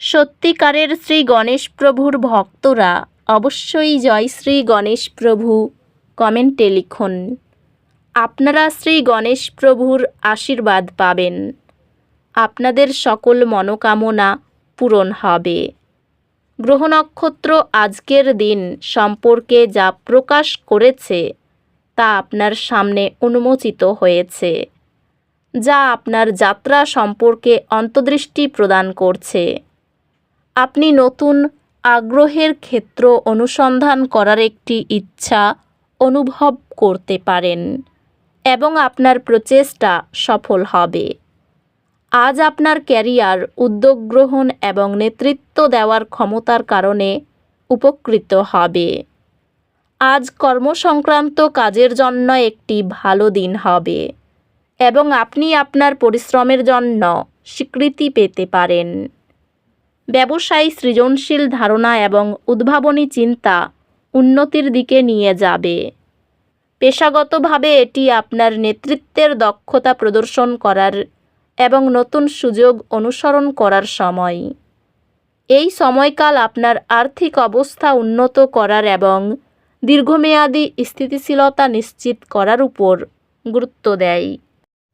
সত্যিকারের শ্রী গণেশ প্রভুর ভক্তরা অবশ্যই জয় শ্রী গণেশ প্রভু কমেন্টে লিখুন। আপনারা শ্রী গণেশ প্রভুর আশীর্বাদ পাবেন। আপনাদের সকল মনোকামনা পূরণ হবে। গ্রহ নক্ষত্র আজকের দিন সম্পর্কে যা প্রকাশ করেছে, তা আপনার সামনে উন্মোচিত হয়েছে, যা আপনার যাত্রা সম্পর্কে অন্তর্দৃষ্টি প্রদান করছে। আপনি নতুন আগ্রহের ক্ষেত্র অনুসন্ধান করার একটি ইচ্ছা অনুভব করতে পারেন এবং আপনার প্রচেষ্টা সফল হবে। আজ আপনার ক্যারিয়ার উদ্যোগ গ্রহণ এবং নেতৃত্ব দেওয়ার ক্ষমতার কারণে উপকৃত হবে। আজ কর্মসংক্রান্ত কাজের জন্য একটি ভালো দিন হবে এবং আপনি আপনার পরিশ্রমের জন্য স্বীকৃতি পেতে পারেন। ব্যবসায়ী সৃজনশীল ধারণা এবং উদ্ভাবনী চিন্তা উন্নতির দিকে নিয়ে যাবে। পেশাগতভাবে এটি আপনার নেতৃত্বের দক্ষতা প্রদর্শন করার এবং নতুন সুযোগ অনুসরণ করার সময়। এই সময়কাল আপনার আর্থিক অবস্থা উন্নত করার এবং দীর্ঘমেয়াদী স্থিতিশীলতা নিশ্চিত করার উপর গুরুত্ব দেয়।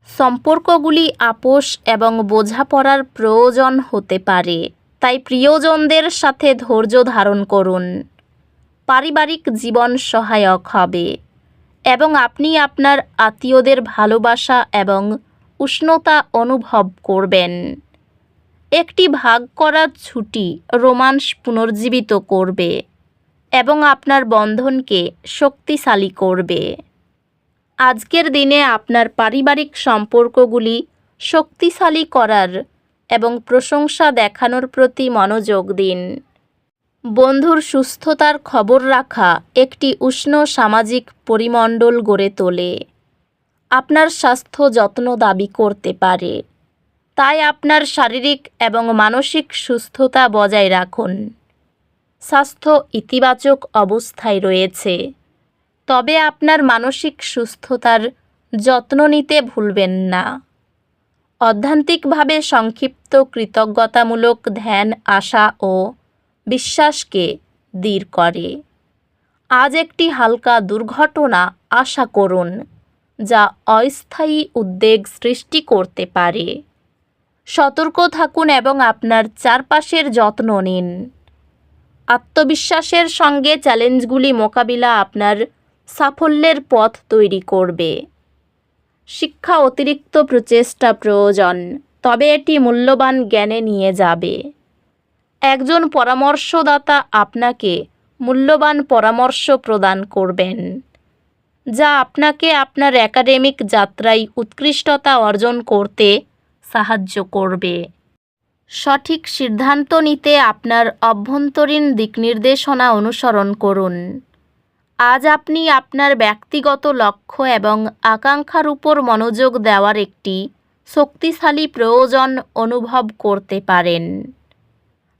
সম্পর্কগুলি আপোষ এবং বোঝাপড়ার প্রয়োজন হতে পারে। তাই প্রিয়জনদের সাথে ধৈর্য ধারণ করুন। পারিবারিক জীবন সহায়ক হবে এবং আপনি আপনার আত্মীয়দের ভালোবাসা এবং উষ্ণতা অনুভব করবেন। একটি ভাগ করা ছুটি রোমান্স পুনর্জীবিত করবে এবং আপনার বন্ধনকে শক্তিশালী করবে। আজকের দিনে আপনার পারিবারিক সম্পর্কগুলি শক্তিশালী করার এবং প্রশংসা দেখানোর প্রতি মনোযোগ দিন। বন্ধুর সুস্থতার খবর রাখা একটি উষ্ণ সামাজিক পরিমণ্ডল গড়ে তোলে। আপনার স্বাস্থ্য যত্ন দাবি করতে পারে। তাই আপনার শারীরিক এবং মানসিক সুস্থতা বজায় রাখুন। স্বাস্থ্য ইতিবাচক অবস্থায় রয়েছে। তবে আপনার মানসিক সুস্থতার যত্ন নিতে ভুলবেন না। অধ্যান্তিকভাবে সংক্ষিপ্ত কৃতজ্ঞতামূলক ধ্যান, আশা ও বিশ্বাসকে দৃঢ় করে। আজ একটি হালকা দুর্ঘটনা আশা করুন, যা অস্থায়ী উদ্বেগ সৃষ্টি করতে পারে। সতর্ক থাকুন এবং আপনার চারপাশের যত্ন নিন। আত্মবিশ্বাসের সঙ্গে চ্যালেঞ্জগুলি মোকাবিলা আপনার সাফল্যের পথ তৈরি করবে। শিক্ষা অতিরিক্ত প্রচেষ্টা প্রয়োজন, তবে এটি মূল্যবান জ্ঞানে নিয়ে যাবে। একজন পরামর্শদাতা আপনাকে মূল্যবান পরামর্শ প্রদান করবেন, যা আপনাকে আপনার একাডেমিক যাত্রায় উৎকৃষ্টতা অর্জন করতে সাহায্য করবে। সঠিক সিদ্ধান্ত নিতে আপনার অভ্যন্তরীণ দিকনির্দেশনা অনুসরণ করুন। আজ আপনি আপনার ব্যক্তিগত লক্ষ্য এবং আকাঙ্ক্ষার উপর মনোযোগ দেওয়ার একটি শক্তিশালী প্রয়োজন অনুভব করতে পারেন।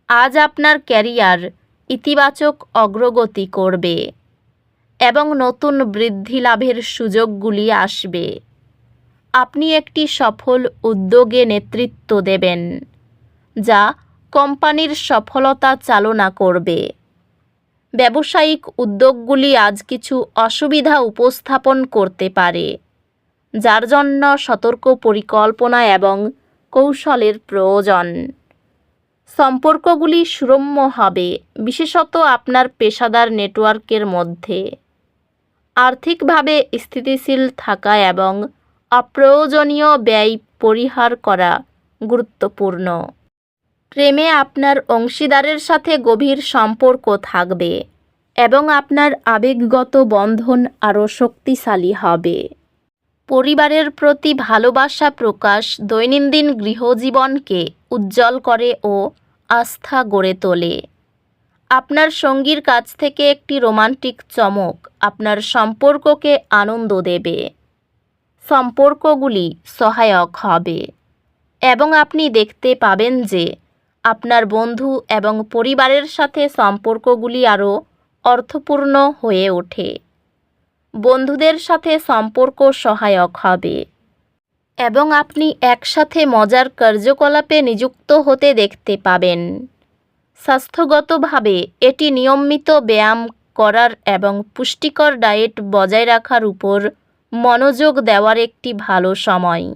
আজ আপনার ক্যারিয়ার ইতিবাচক অগ্রগতি করবে এবং নতুন বৃদ্ধি লাভের সুযোগগুলি আসবে। আপনি একটি সফল উদ্যোগে নেতৃত্ব দেবেন, যা কোম্পানির সফলতা চালনা করবে। ব্যবসায়িক উদ্যোগগুলি আজ কিছু অসুবিধা উপস্থাপন করতে পারে, যার জন্য সতর্ক পরিকল্পনা এবং কৌশলের প্রয়োজন। সম্পর্কগুলি সুরম্য হবে, বিশেষত আপনার পেশাদার নেটওয়ার্কের মধ্যে। আর্থিকভাবে স্থিতিশীল থাকা এবং অপ্রয়োজনীয় ব্যয় পরিহার করা গুরুত্বপূর্ণ। প্রেমে আপনার অংশীদারের সাথে গভীর সম্পর্ক থাকবে এবং আপনার আবেগগত বন্ধন আরও শক্তিশালী হবে। পরিবারের প্রতি ভালোবাসা প্রকাশ দৈনন্দিন গৃহজীবনকে উজ্জ্বল করে ও আস্থা গড়ে তোলে। আপনার সঙ্গীর কাছ থেকে একটি রোমান্টিক চমক আপনার সম্পর্ককে আনন্দ দেবে। সম্পর্কগুলি সহায়ক হবে এবং আপনি দেখতে পাবেন যে আপনার বন্ধু এবং পরিবারের সাথে সম্পর্কগুলি আরও অর্থপূর্ণ হয়ে ওঠে। বন্ধুদের সাথে সম্পর্ক সহায়ক হবে। এবং আপনি একসাথে মজার কার্যকলাপে নিযুক্ত হতে দেখতে পাবেন। স্বাস্থ্যগতভাবে এটি নিয়মিত ব্যায়াম করার এবং পুষ্টিকর ডায়েট বজায় রাখার উপর মনোযোগ দেওয়ার একটি ভালো সময়।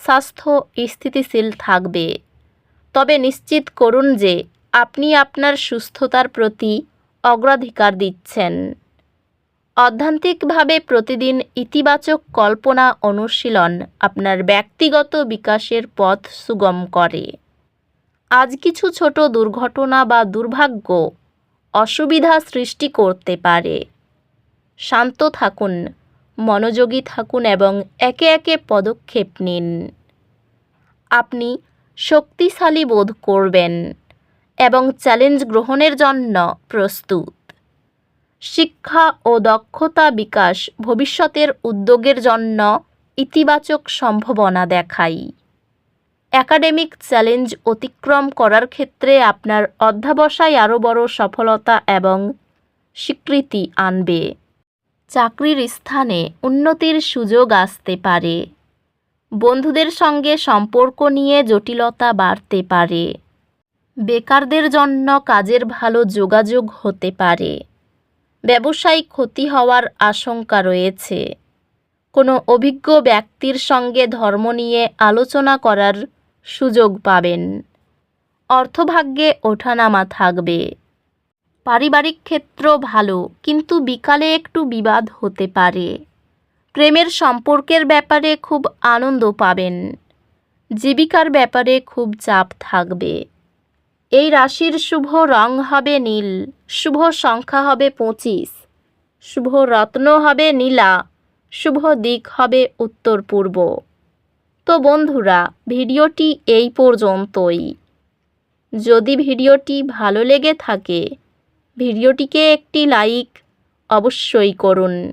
স্বাস্থ্য স্থিতিশীল থাকবে। তবে নিশ্চিত করুন যে আপনি আপনার সুস্থতার প্রতি অগ্রাধিকার দিচ্ছেন। অধ্যান্তিকভাবে প্রতিদিন ইতিবাচক কল্পনা অনুশীলন আপনার ব্যক্তিগত বিকাশের পথ সুগম করে। আজ কিছু ছোট দুর্ঘটনা বা দুর্ভাগ্য অসুবিধা সৃষ্টি করতে পারে। শান্ত থাকুন, মনোযোগী থাকুন এবং একে একে পদক্ষেপ নিন। আপনি শক্তিশালী বোধ করবেন এবং চ্যালেঞ্জ গ্রহণের জন্য প্রস্তুত। শিক্ষা ও দক্ষতা বিকাশ ভবিষ্যতের উদ্যোগের জন্য ইতিবাচক সম্ভাবনা দেখায় একাডেমিক চ্যালেঞ্জ অতিক্রম করার ক্ষেত্রে আপনার অধ্যাবসায় আরও বড় সফলতা এবং স্বীকৃতি আনবে। চাকরির স্থানে উন্নতির সুযোগ আসতে পারে। বন্ধুদের সঙ্গে সম্পর্ক নিয়ে জটিলতা বাড়তে পারে। বেকারদের জন্য কাজের ভালো যোগাযোগ হতে পারে। ব্যবসায়িক ক্ষতি হওয়ার আশঙ্কা রয়েছে। কোনো অভিজ্ঞ ব্যক্তির সঙ্গে ধর্ম নিয়ে আলোচনা করার সুযোগ পাবেন। অর্থভাগ্যে ওঠানামা থাকবে। পারিবারিক ক্ষেত্র ভালো, কিন্তু বিকালে একটু বিবাদ হতে পারে। প্রেমের সম্পর্কের ব্যাপারে খুব আনন্দ পাবেন। জীবিকার ব্যাপারে খুব চাপ থাকবে। এই রাশির শুভ রং হবে নীল, শুভ সংখ্যা হবে পঁচিশ, শুভ রত্ন হবে নীলা, শুভ দিক হবে উত্তর পূর্ব। তো বন্ধুরা, ভিডিওটি এই পর্যন্তই। যদি ভিডিওটি ভালো লেগে থাকে, ভিডিওটিকে একটি লাইক অবশ্যই করুন।